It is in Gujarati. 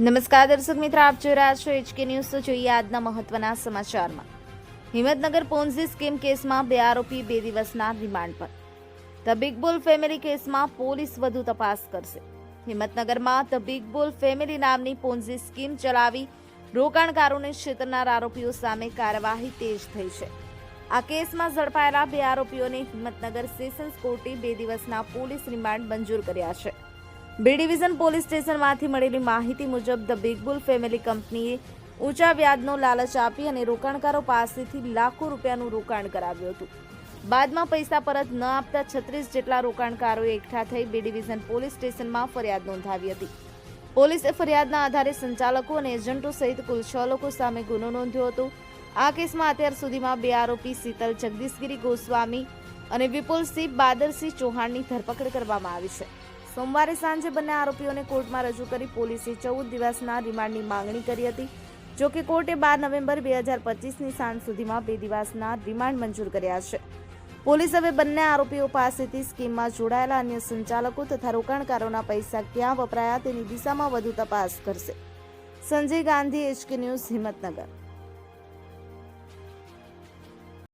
નમસ્કાર દર્શક મિત્રો, આપ જોઈ રહ્યા છો એચકે ન્યૂઝ તો જોઈએ આજના મહત્વના સમાચારમાં. હિંમતનગર પોન્ઝી સ્કીમ કેસમાં બે આરોપી બે દિવસના રિમાન્ડ પર. ધ બિગ બુલ ફેમિલી કેસમાં પોલીસ વધુ તપાસ કરશે. હિંમતનગરમાં ધ બિગ બુલ ફેમિલી નામની પોન્ઝી સ્કીમ ચલાવી રોકાણકારોને છેતરનાર આરોપીઓ સામે કાર્યવાહી તેજ થઈ છે. આ કેસમાં ઝડપાયેલા બે આરોપીઓને હિંમતનગર સેશન્સ કોર્ટે બે દિવસના પોલીસ રિમાન્ડ મંજૂર કર્યા છે. બી ડિવિઝન પોલીસ સ્ટેશનમાંથી મળેલી માહિતી મુજબ ધ બિગબુલ ફેમિલી કંપનીએ ઊંચા વ્યાજનો લાલચ આપી અને રોકાણકારો પાસેથી લાખો રૂપિયાનું રોકાણ કરાવ્યું હતું. બાદમાં પૈસા પરત ન આપતા છત્રીસ જેટલા રોકાણકારોએ એકઠા થઈ બી ડિવિઝન પોલીસ સ્ટેશનમાં ફરિયાદ નોંધાવી હતી. પોલીસે ફરિયાદના આધારે સંચાલકો અને એજન્ટો સહિત કુલ છ લોકો સામે ગુનો નોંધ્યો હતો. આ કેસમાં અત્યાર સુધીમાં બે આરોપી શીતલ જગદીશગીરી ગોસ્વામી અને વિપુલસિંહ બાદરસિંહ ચૌહાણની ધરપકડ કરવામાં આવી છે. સોમવારે સાંજે બંને આરોપીઓને કોર્ટમાં રજૂ કરી પોલીસે ચૌદ દિવસના રિમાન્ડની માંગણી કરી હતી. જો કે કોર્ટે બાર નવેમ્બર બે હજાર પચીસની સાંજ સુધીમાં બે દિવસના રિમાન્ડ મંજૂર કર્યા છે. પોલીસ હવે બંને આરોપીઓ પાસેથી સ્કીમમાં જોડાયેલા અન્ય સંચાલકો તથા રોકાણકારોના પૈસા ક્યાં વપરાયા તેની દિશામાં વધુ તપાસ કરશે. Sanjay Gandhi HK news Himmatnagar.